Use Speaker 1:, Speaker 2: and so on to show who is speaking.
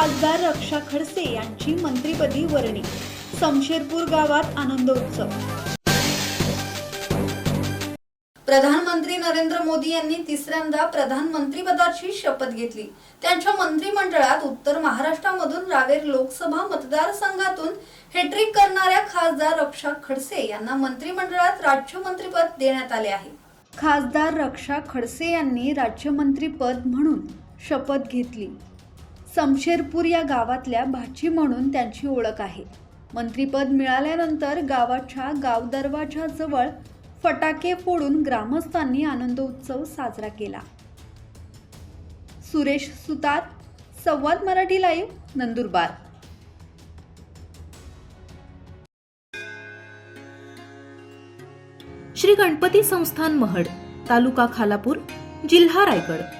Speaker 1: खासदार रक्षा खडसे यांची मंत्रीपदी वर्णी. समशेरपूर गावात आनंदोत्सव.
Speaker 2: प्रधानमंत्री नरेंद्र मोदी यांनी तिसऱ्यांदा प्रधानमंत्रीपदाची शपथ घेतली. त्यांच्या मंत्रिमंडळात उत्तर महाराष्ट्रामधून रावेर लोकसभा मतदारसंघातून हेट्रिक करणाऱ्या खासदार रक्षा खडसे यांना मंत्रिमंडळात राज्यमंत्रीपद देण्यात आले आहे.
Speaker 1: खासदार रक्षा खडसे यांनी राज्यमंत्रीपद म्हणून शपथ घेतली. समशेरपूर या गावातल्या भाची म्हणून त्यांची ओळख आहे. मंत्रीपद मिळाल्यानंतर गावाच्या गावदरवाच्या जवळ फटाके फोडून ग्रामस्थांनी आनंदोत्सव साजरा केला. सुरेश सुतार संवाद मराठी लाईव्ह नंदुरबार.
Speaker 3: श्री गणपती संस्थान महड तालुका खालापूर जिल्हा रायगड.